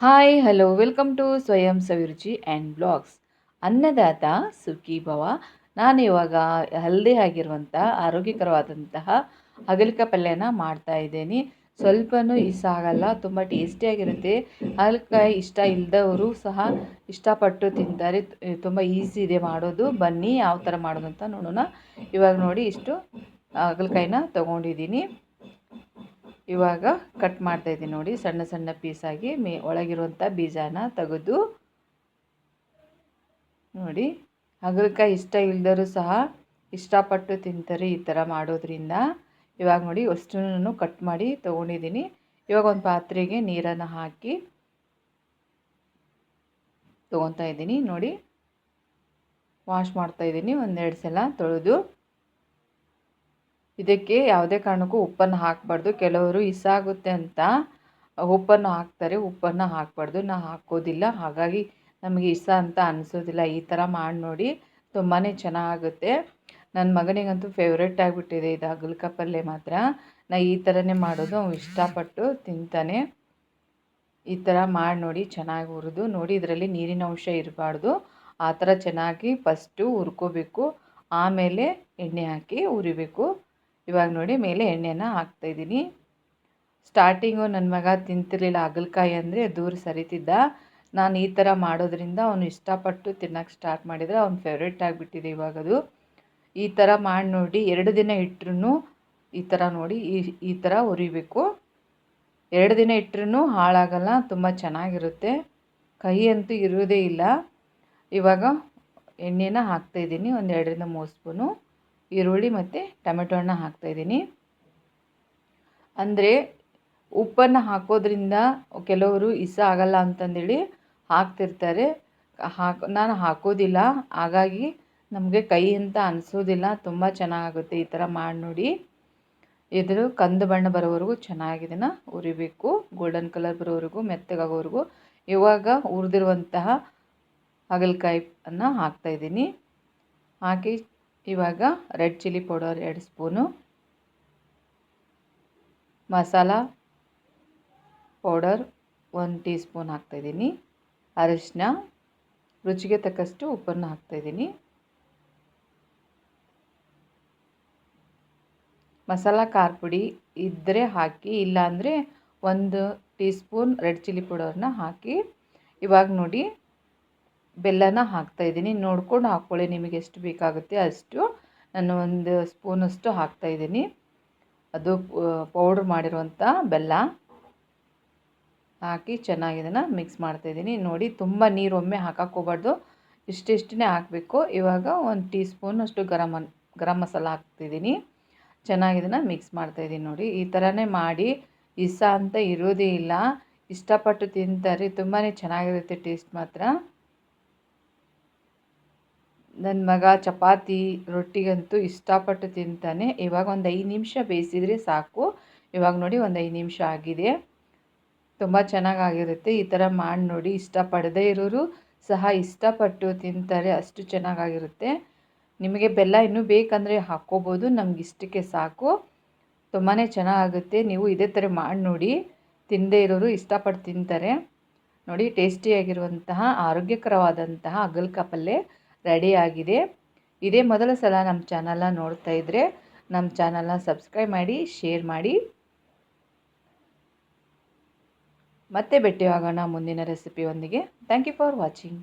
Hi hello welcome to ಸ್ವಯಂ ಸವಿರುಚಿ and blogs ಅನ್ನದಾತ ಸುಖಿ ಭವ ನಾನು ಇವಾಗ ಹೆಲ್ದಿ ಆಗಿರುವಂಥ ಆರೋಗ್ಯಕರವಾದಂತಹ ಹಗಲಿಕ ಪಲ್ಯನ ಮಾಡ್ತಾ ಇದ್ದೀನಿ. ಸ್ವಲ್ಪನೂ ಇಷ್ಟ ಆಗಲ್ಲ, ತುಂಬ ಟೇಸ್ಟಿಯಾಗಿರುತ್ತೆ ಹಾಗಲಕಾಯಿ ಇಷ್ಟ ಇಲ್ಲದವರು ಸಹ ಇಷ್ಟಪಟ್ಟು ತಿಂತಾರೆ. ತುಂಬ ಈಸಿ ಇದೆ ಮಾಡೋದು. ಬನ್ನಿ, ಯಾವ ಥರ ಮಾಡೋದು ಅಂತ ನೋಡೋಣ. ಇವಾಗ ನೋಡಿ ಇಷ್ಟು ಹಾಗಲಕಾಯಿನ ತೊಗೊಂಡಿದ್ದೀನಿ. ಇವಾಗ ಕಟ್ ಮಾಡ್ತಾ ಇದ್ದೀನಿ ನೋಡಿ. ಸಣ್ಣ ಸಣ್ಣ ಪೀಸಾಗಿ ಮೇ ಒಳಗಿರುವಂಥ ಬೀಜನ ತೆಗೆದು ನೋಡಿ. ಹಾಗಲಕಾಯಿ ಇಷ್ಟ ಇಲ್ಲದರೂ ಸಹ ಇಷ್ಟಪಟ್ಟು ತಿಂತಾರೆ ಈ ಥರ ಮಾಡೋದ್ರಿಂದ. ಇವಾಗ ನೋಡಿ ಅಷ್ಟನ್ನು ಕಟ್ ಮಾಡಿ ತೊಗೊಂಡಿದ್ದೀನಿ. ಇವಾಗ ಒಂದು ಪಾತ್ರೆಗೆ ನೀರನ್ನು ಹಾಕಿ ತೊಗೊತಾ ಇದ್ದೀನಿ ನೋಡಿ. ವಾಶ್ ಮಾಡ್ತಾ ಇದ್ದೀನಿ ಒಂದೆರಡು ಸಲ ತೊಳೆದು. ಇದಕ್ಕೆ ಯಾವುದೇ ಕಾರಣಕ್ಕೂ ಉಪ್ಪನ್ನು ಹಾಕಬಾರ್ದು. ಕೆಲವರು ಇಸಾಗುತ್ತೆ ಅಂತ ಉಪ್ಪನ್ನು ಹಾಕ್ತಾರೆ, ಉಪ್ಪನ್ನು ಹಾಕಬಾರ್ದು. ನಾ ಹಾಕೋದಿಲ್ಲ. ಹಾಗಾಗಿ ನಮಗೆ ಇಸ ಅಂತ ಅನಿಸೋದಿಲ್ಲ. ಈ ಥರ ಮಾಡಿ ನೋಡಿ ತುಂಬಾ ಚೆನ್ನಾಗುತ್ತೆ. ನನ್ನ ಮಗನಿಗಂತೂ ಫೇವ್ರೆಟ್ ಆಗಿಬಿಟ್ಟಿದೆ ಇದು ಹಗಲ್ಕ ಪಲ್ಯ ಮಾತ್ರ. ನಾ ಈ ಥರನೇ ಮಾಡೋದು. ಅವ್ನು ಇಷ್ಟಪಟ್ಟು ತಿಂತಾನೆ. ಈ ಥರ ಮಾಡಿ ನೋಡಿ ಚೆನ್ನಾಗಿ ಹುರಿದು ನೋಡಿ ಇದರಲ್ಲಿ ನೀರಿನ ಅಂಶ ಇರಬಾರ್ದು. ಆ ಥರ ಚೆನ್ನಾಗಿ ಫಸ್ಟು ಹುರ್ಕೋಬೇಕು. ಆಮೇಲೆ ಎಣ್ಣೆ ಹಾಕಿ ಹುರಿಬೇಕು. ಇವಾಗ ನೋಡಿ ಮೇಲೆ ಎಣ್ಣೆನ ಹಾಕ್ತಾಯಿದ್ದೀನಿ ಸ್ಟಾರ್ಟಿಂಗು ನನ್ನ ಮಗ ತಿಂತಿರ್ಲಿಲ್ಲ ಹಾಗಲಕಾಯಿ ಅಂದರೆ ದೂರ ಸರಿತಿದ್ದ. ನಾನು ಈ ಥರ ಮಾಡೋದ್ರಿಂದ ಅವನು ಇಷ್ಟಪಟ್ಟು ತಿನ್ನೋಕ್ಕೆ ಸ್ಟಾರ್ಟ್ ಮಾಡಿದರೆ ಅವ್ನು ಫೇವ್ರೇಟ್ ಆಗಿಬಿಟ್ಟಿದೆ ಇವಾಗದು. ಈ ಥರ ಮಾಡಿ ನೋಡಿ, ಎರಡು ದಿನ ಇಟ್ಟರು ಈ ಥರ ನೋಡಿ, ಈ ಈ ಥರ ಉರಿಬೇಕು. ಎರಡು ದಿನ ಇಟ್ಟರೂ ಹಾಳಾಗಲ್ಲ, ತುಂಬ ಚೆನ್ನಾಗಿರುತ್ತೆ. ಕಹಿ ಅಂತೂ ಇರೋದೇ ಇಲ್ಲ. ಇವಾಗ ಎಣ್ಣೆನ ಹಾಕ್ತಾಯಿದ್ದೀನಿ ಒಂದು ಎರಡರಿಂದ ಮೂರು ಸ್ಪೂನು. ಈರುಳ್ಳಿ ಮತ್ತು ಟೊಮೆಟೊ ಹಣ್ಣು ಹಾಕ್ತಾಯಿದ್ದೀನಿ ಅಂದರೆ ಉಪ್ಪನ್ನು ಹಾಕೋದ್ರಿಂದ ಕೆಲವರು ಇಸ ಆಗಲ್ಲ ಅಂತಂದೇಳಿ ಹಾಕ್ತಿರ್ತಾರೆ. ಹಾಕಿ, ನಾನು ಹಾಕೋದಿಲ್ಲ. ಹಾಗಾಗಿ ನಮಗೆ ಕೈ ಅಂತ ಅನಿಸೋದಿಲ್ಲ. ತುಂಬ ಚೆನ್ನಾಗುತ್ತೆ ಈ ಥರ ಮಾಡಿ ನೋಡಿ. ಇದ್ರ ಕಂದು ಬಣ್ಣ ಬರೋವರೆಗೂ ಚೆನ್ನಾಗಿದನ್ನು ಉರಿಬೇಕು ಗೋಲ್ಡನ್ ಕಲರ್ ಬರೋವರೆಗೂ, ಮೆತ್ತಗಾಗೋವರೆಗೂ. ಇವಾಗ ಹುರಿದಿರುವಂತಹ ಹಾಗಲಕಾಯಿಯನ್ನು ಹಾಕ್ತಾಯಿದ್ದೀನಿ ಹಾಕಿ ಇವಾಗ ರೆಡ್ ಚಿಲ್ಲಿ ಪೌಡರ್ ಎರಡು ಸ್ಪೂನು. ಮಸಾಲ ಪೌಡರ್ ಒಂದು ಟೀ ಸ್ಪೂನ್ ಹಾಕ್ತಾಯಿದ್ದೀನಿ ಅರಿಶಿನ, ರುಚಿಗೆ ತಕ್ಕಷ್ಟು ಉಪ್ಪನ್ನು ಹಾಕ್ತಾಯಿದ್ದೀನಿ ಮಸಾಲ ಖಾರ ಪುಡಿ ಇದ್ದರೆ ಹಾಕಿ ಇಲ್ಲಾಂದರೆ ಒಂದು ಟೀ ಸ್ಪೂನ್ ರೆಡ್ ಚಿಲ್ಲಿ ಪೌಡರ್ನ ಹಾಕಿ. ಇವಾಗ ನೋಡಿ ಬೆಲ್ಲನ ಹಾಕ್ತಾಯಿದ್ದೀನಿ ನೋಡ್ಕೊಂಡು ಹಾಕ್ಕೊಳ್ಳಿ ನಿಮಗೆ ಎಷ್ಟು ಬೇಕಾಗುತ್ತೆ ಅಷ್ಟು. ನಾನು ಒಂದು ಸ್ಪೂನಷ್ಟು ಹಾಕ್ತಾಯಿದ್ದೀನಿ ಅದು ಪೌಡ್ರ್ ಮಾಡಿರುವಂಥ ಬೆಲ್ಲ. ಹಾಕಿ ಚೆನ್ನಾಗಿ ಇದನ್ನು ಮಿಕ್ಸ್ ಮಾಡ್ತಾಯಿದ್ದೀನಿ ನೋಡಿ, ತುಂಬ ನೀರು ಒಮ್ಮೆ ಹಾಕೋಕ್ಕೋಗ್ಬಾರ್ದು ಇಷ್ಟಿಷ್ಟೇ ಹಾಕಬೇಕು. ಇವಾಗ ಒಂದು ಟೀ ಸ್ಪೂನಷ್ಟು ಗರಂ ಗರಂ ಮಸಾಲ ಹಾಕ್ತಿದ್ದೀನಿ ಚೆನ್ನಾಗಿ ಇದನ್ನು ಮಿಕ್ಸ್ ಮಾಡ್ತಾಯಿದ್ದೀನಿ ನೋಡಿ. ಈ ಥರನೇ ಮಾಡಿ ಇಸ್ಸ ಅಂತ ಇರೋದೇ ಇಲ್ಲ. ಇಷ್ಟಪಟ್ಟು ತಿಂತಾರೆ. ತುಂಬಾ ಚೆನ್ನಾಗಿರುತ್ತೆ ಟೇಸ್ಟ್ ಮಾತ್ರ. ನನ್ನ ಮಗ ಚಪಾತಿ ರೊಟ್ಟಿಗಂತೂ ಇಷ್ಟಪಟ್ಟು ತಿಂತಾನೆ. ಇವಾಗ ಒಂದು ಐದು ನಿಮಿಷ ಬೇಯಿಸಿದರೆ ಸಾಕು. ಇವಾಗ ನೋಡಿ ಒಂದು ಐದು ನಿಮಿಷ ಆಗಿದೆ. ತುಂಬ ಚೆನ್ನಾಗಾಗಿರುತ್ತೆ. ಈ ಥರ ಮಾಡಿ ನೋಡಿ ಇಷ್ಟಪಡದೇ ಇರೋರು ಸಹ ಇಷ್ಟಪಟ್ಟು ತಿಂತಾರೆ. ಅಷ್ಟು ಚೆನ್ನಾಗಾಗಿರುತ್ತೆ. ನಿಮಗೆ ಬೆಲ್ಲ ಇನ್ನೂ ಬೇಕಂದರೆ ಹಾಕ್ಕೋಬೋದು. ನಮ್ಗೆ ಇಷ್ಟಕ್ಕೆ ಸಾಕು. ತುಂಬಾ ಚೆನ್ನಾಗಾಗುತ್ತೆ. ನೀವು ಇದೇ ಥರ ಮಾಡಿ ನೋಡಿ ತಿನ್ನದೇ ಇರೋರು ಇಷ್ಟಪಟ್ಟು ತಿಂತಾರೆ. ನೋಡಿ ಟೇಸ್ಟಿಯಾಗಿರುವಂತಹ, ಆರೋಗ್ಯಕರವಾದಂತಹ ಅಗಲ್ಕ ಪಲ್ಯ ರೆಡಿಯಾಗಿದೆ ಇದೇ ಮೊದಲ ಸಲ ನಮ್ಮ ಚಾನಲ್ನ ನೋಡ್ತಾ ಇದ್ದರೆ ನಮ್ಮ ಚಾನಲ್ನ ಸಬ್ಸ್ಕ್ರೈಬ್ ಮಾಡಿ ಶೇರ್ ಮಾಡಿ. ಮತ್ತೆ ಭೇಟಿಯಾಗೋಣ ಮುಂದಿನ ರೆಸಿಪಿಯೊಂದಿಗೆ ಥ್ಯಾಂಕ್ ಯು ಫಾರ್ ವಾಚಿಂಗ್